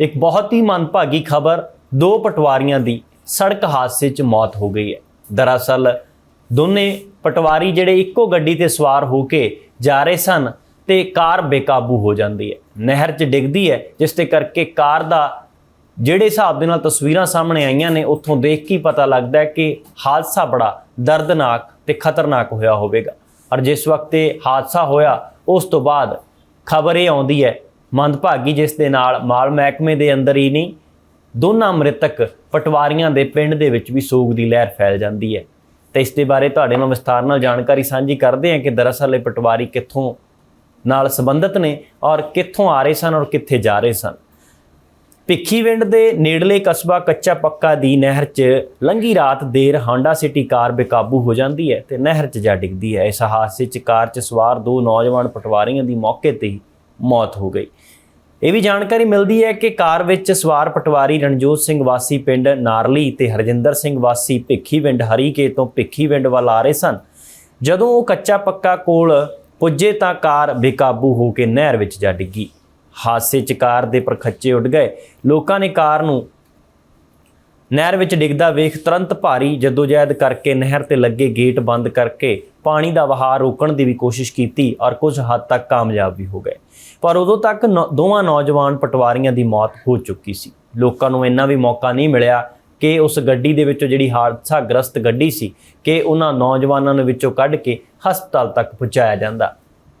ਇੱਕ ਬਹੁਤ ਹੀ ਮੰਦਭਾਗੀ ਖਬਰ ਦੋ ਪਟਵਾਰੀਆਂ ਦੀ ਸੜਕ ਹਾਦਸੇ 'ਚ ਮੌਤ ਹੋ ਗਈ ਹੈ। ਦਰਅਸਲ ਦੋਨੇ ਪਟਵਾਰੀ ਜਿਹੜੇ ਇੱਕੋ ਗੱਡੀ ਤੇ ਸਵਾਰ ਹੋ ਕੇ ਜਾ ਰਹੇ ਸਨ ਤੇ ਕਾਰ ਬੇਕਾਬੂ ਹੋ ਜਾਂਦੀ ਹੈ। ਨਹਿਰ 'ਚ ਡਿੱਗਦੀ ਹੈ, ਜਿਸ ਤੇ ਕਰਕੇ ਕਾਰ ਦਾ ਜਿਹੜੇ ਹਿਸਾਬ ਦੇ ਨਾਲ ਤਸਵੀਰਾਂ ਸਾਹਮਣੇ ਆਈਆਂ ਨੇ, ਉੱਥੋਂ ਦੇਖ ਕੇ ਪਤਾ ਲੱਗਦਾ ਹੈ ਕਿ ਹਾਦਸਾ ਬੜਾ ਦਰਦਨਾਕ ਤੇ ਖਤਰਨਾਕ ਹੋਇਆ ਹੋਵੇਗਾ। ਔਰ ਜਿਸ ਵਕਤ ਇਹ ਹਾਦਸਾ ਹੋਇਆ, ਉਸ ਤੋਂ ਬਾਅਦ ਖਬਰ ਇਹ ਆਉਂਦੀ ਹੈ ਮੰਦਭਾਗੀ ਜਿਸ ਦੇ ਨਾਲ ਮਾਲ ਮਹਿਕਮੇ ਦੇ ਅੰਦਰ ਹੀ ਨਹੀਂ, ਦੋਨਾਂ ਮ੍ਰਿਤਕ ਪਟਵਾਰੀਆਂ ਦੇ ਪਿੰਡ ਦੇ ਵਿੱਚ ਵੀ ਸੋਗ ਦੀ ਲਹਿਰ ਫੈਲ ਜਾਂਦੀ ਹੈ। ਤੇ ਇਸ ਦੇ ਬਾਰੇ ਤੁਹਾਡੇ ਨਾਲ ਵਿਸਥਾਰ ਨਾਲ ਜਾਣਕਾਰੀ ਸਾਂਝੀ ਕਰਦੇ ਹਾਂ ਕਿ ਦਰਅਸਲ ਇਹ ਪਟਵਾਰੀ ਕਿੱਥੋਂ ਨਾਲ ਸੰਬੰਧਿਤ ਨੇ ਔਰ ਕਿੱਥੋਂ ਆ ਰਹੇ ਸਨ ਔਰ ਕਿੱਥੇ ਜਾ ਰਹੇ ਸਨ। ਭਿੱਖੀਵਿੰਡ ਦੇ ਨੇੜਲੇ ਕਸਬਾ ਕੱਚਾ ਪੱਕਾ ਦੀ ਨਹਿਰ 'ਚ ਲੰਗੀ ਰਾਤ ਦੇਰ ਹਾਂਡਾ ਸਿਟੀ ਕਾਰ ਬੇਕਾਬੂ ਹੋ ਜਾਂਦੀ ਹੈ ਤੇ ਨਹਿਰ 'ਚ ਜਾ ਡਿੱਗਦੀ ਹੈ। ਇਸ ਹਾਦਸੇ 'ਚ ਕਾਰ 'ਚ ਸਵਾਰ ਦੋ ਨੌਜਵਾਨ ਪਟਵਾਰੀਆਂ ਦੀ ਮੌਕੇ ਤੇ ਹੀ ਮੌਤ ਹੋ ਗਈ। ਇਹ ਵੀ ਜਾਣਕਾਰੀ ਮਿਲਦੀ ਹੈ ਕਿ ਕਾਰ ਵਿੱਚ ਸਵਾਰ ਪਟਵਾਰੀ ਰਣਜੋਤ ਸਿੰਘ ਵਾਸੀ ਪਿੰਡ ਨਾਰਲੀ ਤੇ ਹਰਜਿੰਦਰ ਸਿੰਘ ਵਾਸੀ ਭਿੱਖੀਵਿੰਡ ਹਰੀਕੇ ਤੋਂ ਭਿੱਖੀਵਿੰਡ ਵੱਲ ਆ ਰਹੇ ਸਨ। ਜਦੋਂ ਉਹ ਕੱਚਾ ਪੱਕਾ ਕੋਲ ਪੁੱਜੇ ਤਾਂ ਕਾਰ ਬੇਕਾਬੂ ਹੋ ਕੇ ਨਹਿਰ ਵਿੱਚ ਜਾ ਡਿੱਗੀ। ਹਾਦਸੇ 'ਚ ਕਾਰ ਦੇ ਪਰਖੱਚੇ ਉੱਡ ਗਏ। ਲੋਕਾਂ ਨੇ ਕਾਰ ਨੂੰ ਨਹਿਰ ਵਿੱਚ ਡਿੱਗਦਾ ਵੇਖ ਤੁਰੰਤ ਭਾਰੀ ਜਦੋਜਹਿਦ ਕਰਕੇ ਨਹਿਰ ਤੇ ਲੱਗੇ ਗੇਟ ਬੰਦ ਕਰਕੇ ਪਾਣੀ ਦਾ ਵਹਾਅ ਰੋਕਣ ਦੀ ਵੀ ਕੋਸ਼ਿਸ਼ ਕੀਤੀ ਔਰ ਕੁਝ ਹੱਦ ਤੱਕ ਕਾਮਯਾਬ ਵੀ ਹੋ ਗਏ। ਪਰ ਉਦੋਂ ਤੱਕ ਨੌ- ਦੋਵਾਂ ਨੌਜਵਾਨ ਪਟਵਾਰੀਆਂ ਦੀ ਮੌਤ ਹੋ ਚੁੱਕੀ ਸੀ। ਲੋਕਾਂ ਨੂੰ ਇੰਨਾ ਵੀ ਮੌਕਾ ਨਹੀਂ ਮਿਲਿਆ ਕਿ ਉਸ ਗੱਡੀ ਦੇ ਵਿੱਚੋਂ ਜਿਹੜੀ ਹਾਦਸਾਗ੍ਰਸਤ ਗੱਡੀ ਸੀ ਕਿ ਉਹਨਾਂ ਨੌਜਵਾਨਾਂ ਨੂੰ ਵਿੱਚੋਂ ਕੱਢ ਕੇ ਹਸਪਤਾਲ ਤੱਕ ਪਹੁੰਚਾਇਆ ਜਾਂਦਾ।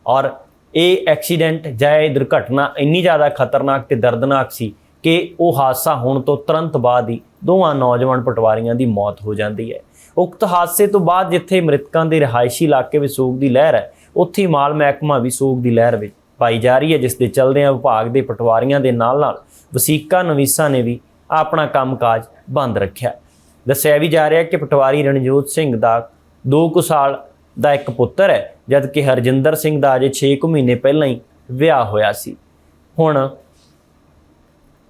ਔਰ ਇਹ ਐਕਸੀਡੈਂਟ, ਜਾਂ ਇਹ ਦੁਰਘਟਨਾ ਇੰਨੀ ਜ਼ਿਆਦਾ ਖਤਰਨਾਕ ਤੇ ਦਰਦਨਾਕ ਸੀ ਕਿ ਉਹ ਹਾਦਸਾ ਹੋਣ ਤੋਂ ਤੁਰੰਤ ਬਾਅਦ ਹੀ ਦੋਵਾਂ ਨੌਜਵਾਨ ਪਟਵਾਰੀਆਂ ਦੀ ਮੌਤ ਹੋ ਜਾਂਦੀ ਹੈ। ਉਕਤ ਹਾਦਸੇ ਤੋਂ ਬਾਅਦ ਜਿੱਥੇ ਮ੍ਰਿਤਕਾਂ ਦੇ ਰਿਹਾਇਸ਼ੀ ਇਲਾਕੇ ਵਿੱਚ ਸੋਗ ਦੀ ਲਹਿਰ ਹੈ, ਉੱਥੇ ਹੀ ਮਾਲ ਮਹਿਕਮਾ ਵੀ ਸੋਗ ਦੀ ਲਹਿਰ ਵਿੱਚ ਪਾਈ ਜਾ ਰਹੀ ਹੈ, ਜਿਸ ਦੇ ਚਲਦਿਆਂ ਵਿਭਾਗ ਦੇ ਪਟਵਾਰੀਆਂ ਦੇ ਨਾਲ ਨਾਲ ਵਸੀਕਾ ਨਵੀਸਾਂ ਨੇ ਵੀ ਆਪਣਾ ਕੰਮਕਾਜ ਬੰਦ ਰੱਖਿਆ। ਦੱਸਿਆ ਵੀ ਜਾ ਰਿਹਾ ਕਿ ਪਟਵਾਰੀ ਰਣਜੋਤ ਸਿੰਘ ਦਾ 2 ਕੁ ਸਾਲ ਦਾ ਇੱਕ ਪੁੱਤਰ ਹੈ, ਜਦਕਿ ਹਰਜਿੰਦਰ ਸਿੰਘ ਦਾ ਅਜੇ 6 ਕੁ ਮਹੀਨੇ ਪਹਿਲਾਂ ਹੀ ਵਿਆਹ ਹੋਇਆ ਸੀ। ਹੁਣ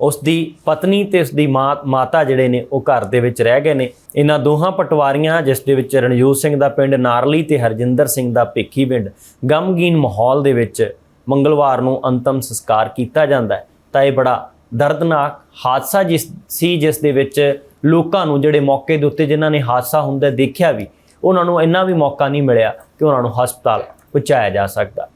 ਉਸ ਦੀ ਪਤਨੀ ਤੇ ਉਸ ਦੀ ਮਾਤਾ ਜਿਹੜੇ ਨੇ ਉਹ ਘਰ ਦੇ ਵਿੱਚ ਰਹਿ ਗਏ ਨੇ। ਇਹਨਾਂ ਦੋਹਾਂ ਪਟਵਾਰੀਆਂ, ਜਿਸ ਦੇ ਵਿੱਚ ਰਣਜੋਤ ਸਿੰਘ ਦਾ ਪਿੰਡ, ਨਾਰਲੀ ਤੇ ਹਰਜਿੰਦਰ ਸਿੰਘ ਦਾ ਭੇਖੀ ਪਿੰਡ, ਗਮਗੀਨ ਮਾਹੌਲ ਦੇ ਵਿੱਚ ਮੰਗਲਵਾਰ ਨੂੰ ਅੰਤਮ ਸੰਸਕਾਰ ਕੀਤਾ ਜਾਂਦਾ ਹੈ। ਤਾਂ ਇਹ ਬੜਾ ਦਰਦਨਾਕ ਹਾਦਸਾ ਜਿਸ ਸੀ, ਜਿਸ ਦੇ ਵਿੱਚ ਲੋਕਾਂ ਨੂੰ ਜਿਹੜੇ ਮੌਕੇ ਦੇ ਉੱਤੇ ਜਿਨ੍ਹਾਂ ਨੇ ਹਾਦਸਾ ਹੁੰਦਾ ਦੇਖਿਆ ਵੀ, ਉਹਨਾਂ ਨੂੰ ਇੰਨਾ ਵੀ ਮੌਕਾ ਨਹੀਂ ਮਿਲਿਆ ਕਿ ਉਹਨਾਂ ਨੂੰ ਹਸਪਤਾਲ ਪਹੁੰਚਾਇਆ ਜਾ ਸਕਦਾ।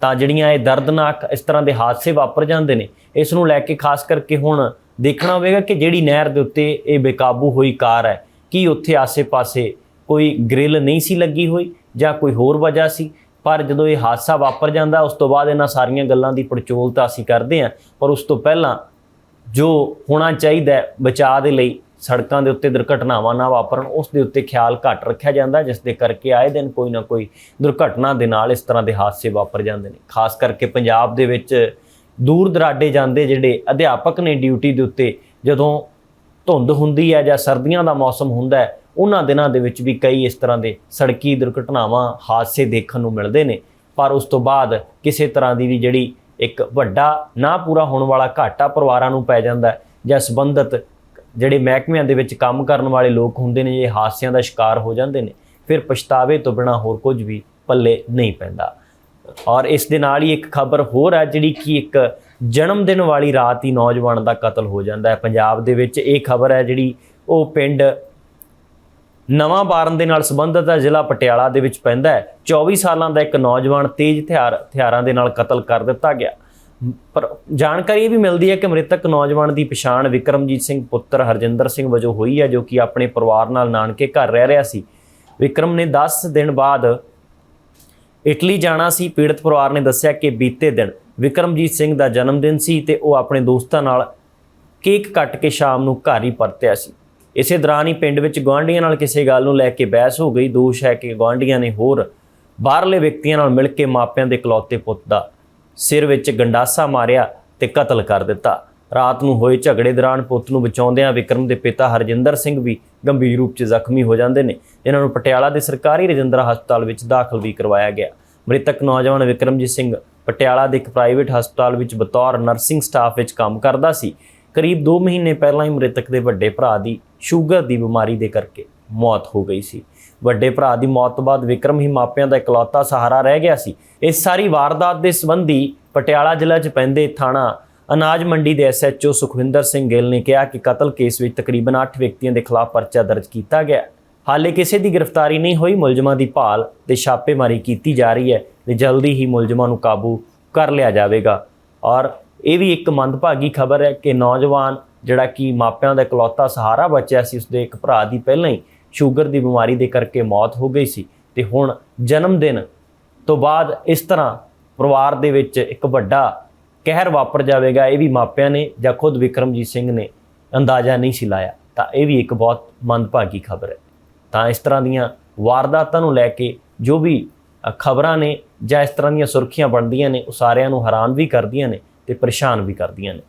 ਤਾਂ ਜਿਹੜੀਆਂ ਇਹ ਦਰਦਨਾਕ ਇਸ ਤਰ੍ਹਾਂ ਦੇ ਹਾਦਸੇ ਵਾਪਰ ਜਾਂਦੇ ਨੇ, ਇਸ ਨੂੰ ਲੈ ਕੇ ਖਾਸ ਕਰਕੇ ਹੁਣ ਦੇਖਣਾ ਹੋਵੇਗਾ ਕਿ ਜਿਹੜੀ ਨਹਿਰ ਦੇ ਉੱਤੇ ਇਹ ਬੇਕਾਬੂ ਹੋਈ ਕਾਰ ਹੈ, ਕੀ ਉੱਥੇ ਆਸੇ-ਪਾਸੇ ਕੋਈ ਗ੍ਰਿਲ ਨਹੀਂ ਸੀ ਲੱਗੀ ਹੋਈ ਜਾਂ ਕੋਈ ਹੋਰ ਵਜ੍ਹਾ ਸੀ? ਪਰ ਜਦੋਂ ਇਹ ਹਾਦਸਾ ਵਾਪਰ ਜਾਂਦਾ, ਉਸ ਤੋਂ ਬਾਅਦ ਇਹਨਾਂ ਸਾਰੀਆਂ ਗੱਲਾਂ ਦੀ ਪੜਚੋਲ ਤਾਂ ਅਸੀਂ ਕਰਦੇ ਹਾਂ, ਪਰ ਉਸ ਤੋਂ ਪਹਿਲਾਂ ਜੋ ਹੋਣਾ ਚਾਹੀਦਾ ਬਚਾਅ ਦੇ ਲਈ ਸੜਕਾਂ ਦੇ ਉੱਤੇ ਦੁਰਘਟਨਾਵਾਂ ਨਾ ਵਾਪਰਨ, ਉਸ ਦੇ ਉੱਤੇ ਖਿਆਲ ਘੱਟ ਰੱਖਿਆ ਜਾਂਦਾ, ਜਿਸ ਦੇ ਕਰਕੇ ਆਏ ਦਿਨ ਕੋਈ ਨਾ ਕੋਈ ਦੁਰਘਟਨਾ ਦੇ ਨਾਲ ਇਸ ਤਰ੍ਹਾਂ ਦੇ ਹਾਦਸੇ ਵਾਪਰ ਜਾਂਦੇ ਨੇ। ਖਾਸ ਕਰਕੇ ਪੰਜਾਬ ਦੇ ਵਿੱਚ ਦੂਰ ਦਰਾਡੇ ਜਾਂਦੇ ਜਿਹੜੇ ਅਧਿਆਪਕ ਨੇ ਡਿਊਟੀ ਦੇ ਉੱਤੇ, ਜਦੋਂ ਧੁੰਦ ਹੁੰਦੀ ਹੈ ਜਾਂ ਸਰਦੀਆਂ ਦਾ ਮੌਸਮ ਹੁੰਦਾ ਹੈ, ਉਹਨਾਂ ਦਿਨਾਂ ਦੇ ਵਿੱਚ ਵੀ ਕਈ ਇਸ ਤਰ੍ਹਾਂ ਦੇ ਸੜਕੀ ਦੁਰਘਟਨਾਵਾਂ, ਹਾਦਸੇ ਦੇਖਣ ਨੂੰ ਮਿਲਦੇ ਨੇ। ਪਰ ਉਸ ਤੋਂ ਬਾਅਦ ਕਿਸੇ ਤਰ੍ਹਾਂ ਦੀ ਵੀ ਜਿਹੜੀ ਇੱਕ ਵੱਡਾ ਨਾ ਪੂਰਾ ਹੋਣ ਵਾਲਾ ਘਾਟਾ ਪਰਿਵਾਰਾਂ ਨੂੰ ਪੈ ਜਾਂਦਾ ਜਾਂ ਸੰਬੰਧਿਤ ਜਿਹੜੇ ਮਹਿਕਮਿਆਂ ਦੇ ਵਿੱਚ ਕੰਮ ਕਰਨ ਵਾਲੇ ਲੋਕ ਹੁੰਦੇ ਨੇ, ਇਹ ਹਾਦਸਿਆਂ ਦਾ ਸ਼ਿਕਾਰ ਹੋ ਜਾਂਦੇ ਨੇ, ਫਿਰ ਪਛਤਾਵੇ ਤੋਂ ਬਿਨਾ ਹੋਰ ਕੁਝ ਵੀ ਪੱਲੇ ਨਹੀਂ ਪੈਂਦਾ। ਔਰ ਇਸ ਦੇ ਨਾਲ ਹੀ ਇੱਕ ਖਬਰ ਹੋਰ ਹੈ, ਜਿਹੜੀ ਕਿ ਇੱਕ ਜਨਮ ਦਿਨ ਵਾਲੀ ਰਾਤ ਹੀ ਨੌਜਵਾਨ ਦਾ ਕਤਲ ਹੋ ਜਾਂਦਾ ਹੈ। ਪੰਜਾਬ ਦੇ ਵਿੱਚ ਇਹ ਖਬਰ ਹੈ, ਜਿਹੜੀ ਉਹ ਪਿੰਡ ਨਵਾਂ ਬਾਰਨ ਦੇ ਨਾਲ ਸੰਬੰਧਿਤ ਹੈ, ਜ਼ਿਲ੍ਹਾ ਪਟਿਆਲਾ ਦੇ ਵਿੱਚ ਪੈਂਦਾ ਹੈ। 24 ਸਾਲਾਂ ਦਾ ਇੱਕ ਨੌਜਵਾਨ ਤੇਜ਼ ਹਥਿਆਰ, ਹਥਿਆਰਾਂ ਦੇ ਨਾਲ ਕਤਲ ਕਰ ਦਿੱਤਾ ਗਿਆ। ਪਰ ਜਾਣਕਾਰੀ ਇਹ ਵੀ ਮਿਲਦੀ ਹੈ ਕਿ ਮ੍ਰਿਤਕ ਨੌਜਵਾਨ ਦੀ ਪਛਾਣ ਵਿਕਰਮਜੀਤ ਸਿੰਘ ਪੁੱਤਰ ਹਰਜਿੰਦਰ ਸਿੰਘ ਵਜੋਂ ਹੋਈ ਹੈ, ਜੋ ਕਿ ਆਪਣੇ ਪਰਿਵਾਰ ਨਾਲ ਨਾਨਕੇ ਘਰ ਰਹਿ ਰਿਹਾ ਸੀ। ਵਿਕਰਮ ਨੇ 10 ਦਿਨ ਬਾਅਦ ਇਟਲੀ ਜਾਣਾ ਸੀ। ਪੀੜਤ ਪਰਿਵਾਰ ਨੇ ਦੱਸਿਆ ਕਿ ਬੀਤੇ ਦਿਨ ਵਿਕਰਮਜੀਤ ਸਿੰਘ ਦਾ ਜਨਮ ਦਿਨ ਸੀ ਤੇ ਉਹ ਆਪਣੇ ਦੋਸਤਾਂ ਨਾਲ ਕੇਕ ਕੱਟ ਕੇ ਸ਼ਾਮ ਨੂੰ ਘਰ ਹੀ ਪਰਤਿਆ ਸੀ। ਇਸੇ ਦੌਰਾਨ ਹੀ ਪਿੰਡ ਵਿੱਚ ਗੁਆਂਢੀਆਂ ਨਾਲ ਕਿਸੇ ਗੱਲ ਨੂੰ ਲੈ ਕੇ ਬਹਿਸ ਹੋ ਗਈ। ਦੋਸ਼ ਹੈ ਕਿ ਗੁਆਂਢੀਆਂ ਨੇ ਹੋਰ ਬਾਹਰਲੇ ਵਿਅਕਤੀਆਂ ਨਾਲ ਮਿਲ ਕੇ ਮਾਪਿਆਂ ਦੇ ਇਕਲੌਤੇ ਪੁੱਤ ਦਾ ਸਿਰ ਵਿੱਚ ਗੰਡਾਸਾ ਮਾਰਿਆ ਤੇ ਕਤਲ ਕਰ ਦਿੱਤਾ। ਰਾਤ ਨੂੰ ਹੋਏ ਝਗੜੇ ਦੌਰਾਨ ਪੁੱਤ ਨੂੰ ਬਚਾਉਂਦਿਆਂ ਵਿਕਰਮ ਦੇ ਪਿਤਾ ਹਰਜਿੰਦਰ ਸਿੰਘ ਵੀ ਗੰਭੀਰ ਰੂਪ 'ਚ ਜ਼ਖਮੀ ਹੋ ਜਾਂਦੇ ਨੇ, ਜਿਨ੍ਹਾਂ ਨੂੰ ਪਟਿਆਲਾ ਦੇ ਸਰਕਾਰੀ ਰਜਿੰਦਰਾ ਹਸਪਤਾਲ ਵਿੱਚ ਦਾਖਲ ਵੀ ਕਰਵਾਇਆ ਗਿਆ। ਮ੍ਰਿਤਕ ਨੌਜਵਾਨ ਵਿਕਰਮਜੀਤ ਸਿੰਘ ਪਟਿਆਲਾ ਦੇ ਇੱਕ ਪ੍ਰਾਈਵੇਟ ਹਸਪਤਾਲ ਵਿੱਚ ਬਤੌਰ ਨਰਸਿੰਗ ਸਟਾਫ ਵਿੱਚ ਕੰਮ ਕਰਦਾ ਸੀ। ਕਰੀਬ 2 ਮਹੀਨੇ ਪਹਿਲਾਂ ਹੀ ਮ੍ਰਿਤਕ ਦੇ ਵੱਡੇ ਭਰਾ ਦੀ ਸ਼ੂਗਰ ਦੀ ਬਿਮਾਰੀ ਦੇ ਕਰਕੇ ਮੌਤ ਹੋ ਗਈ ਸੀ। ਵੱਡੇ ਭਰਾ ਦੀ ਮੌਤ ਤੋਂ ਬਾਅਦ ਵਿਕਰਮ ਹੀ ਮਾਪਿਆਂ ਦਾ ਇਕਲੌਤਾ ਸਹਾਰਾ ਰਹਿ ਗਿਆ ਸੀ। ਇਸ ਸਾਰੀ ਵਾਰਦਾਤ ਦੇ ਸੰਬੰਧੀ ਪਟਿਆਲਾ ਜ਼ਿਲ੍ਹਾ 'ਚ ਪੈਂਦੇ ਥਾਣਾ ਅਨਾਜ ਮੰਡੀ ਦੇ ਐਸਐਚਓ ਸੁਖਵਿੰਦਰ ਸਿੰਘ ਗਿੱਲ ਨੇ ਕਿਹਾ ਕਿ ਕਤਲ ਕੇਸ ਵਿੱਚ ਤਕਰੀਬਨ 8 ਵਿਅਕਤੀਆਂ ਦੇ ਖਿਲਾਫ ਪਰਚਾ ਦਰਜ ਕੀਤਾ ਗਿਆ ਹਾਲੇ ਕਿਸੇ ਦੀ ਗ੍ਰਿਫਤਾਰੀ ਨਹੀਂ ਹੋਈ, ਮੁਲਜ਼ਮਾਂ ਦੀ ਭਾਲ ਤੇ ਛਾਪੇਮਾਰੀ ਕੀਤੀ ਜਾ ਰਹੀ ਹੈ ਤੇ ਜਲਦੀ ਹੀ ਮੁਲਜ਼ਮਾਂ ਨੂੰ ਕਾਬੂ ਕਰ ਲਿਆ ਜਾਵੇਗਾ। ਔਰ ਇਹ ਵੀ ਇੱਕ ਮੰਦਭਾਗੀ ਖਬਰ ਹੈ ਕਿ ਨੌਜਵਾਨ ਜਿਹੜਾ ਕਿ ਮਾਪਿਆਂ ਦਾ ਇਕਲੌਤਾ ਸਹਾਰਾ ਬਚਿਆ ਸੀ, ਉਸਦੇ ਇੱਕ ਭਰਾ ਦੀ ਪਹਿਲਾਂ ਹੀ ਸ਼ੂਗਰ ਦੀ ਬਿਮਾਰੀ ਦੇ ਕਰਕੇ ਮੌਤ ਹੋ ਗਈ ਸੀ ਤੇ ਹੁਣ ਜਨਮ ਦਿਨ ਤੋਂ ਬਾਅਦ ਇਸ ਤਰ੍ਹਾਂ ਪਰਿਵਾਰ ਦੇ ਵਿੱਚ ਇੱਕ ਵੱਡਾ ਕਹਿਰ ਵਾਪਰ ਜਾਵੇਗਾ, ਇਹ ਵੀ ਮਾਪਿਆਂ ਨੇ ਜਾਂ ਖੁਦ ਵਿਕਰਮਜੀਤ ਸਿੰਘ ਨੇ ਅੰਦਾਜ਼ਾ ਨਹੀਂ ਸੀ ਲਾਇਆ, ਤਾਂ ਇਹ ਵੀ ਇੱਕ ਬਹੁਤ ਮੰਦਭਾਗੀ ਖਬਰ ਹੈ। ਤਾਂ ਇਸ ਤਰ੍ਹਾਂ ਦੀਆਂ ਵਾਰਦਾਤਾਂ ਨੂੰ ਲੈ ਕੇ ਜੋ ਵੀ ਖਬਰਾਂ ਨੇ ਜਾਂ ਇਸ ਤਰ੍ਹਾਂ ਦੀਆਂ ਸੁਰਖੀਆਂ ਬਣਦੀਆਂ ਨੇ, ਉਹ ਸਾਰਿਆਂ ਨੂੰ ਹੈਰਾਨ ਵੀ ਕਰਦੀਆਂ ਨੇ ਤੇ ਪਰੇਸ਼ਾਨ ਵੀ ਕਰਦੀਆਂ ਨੇ।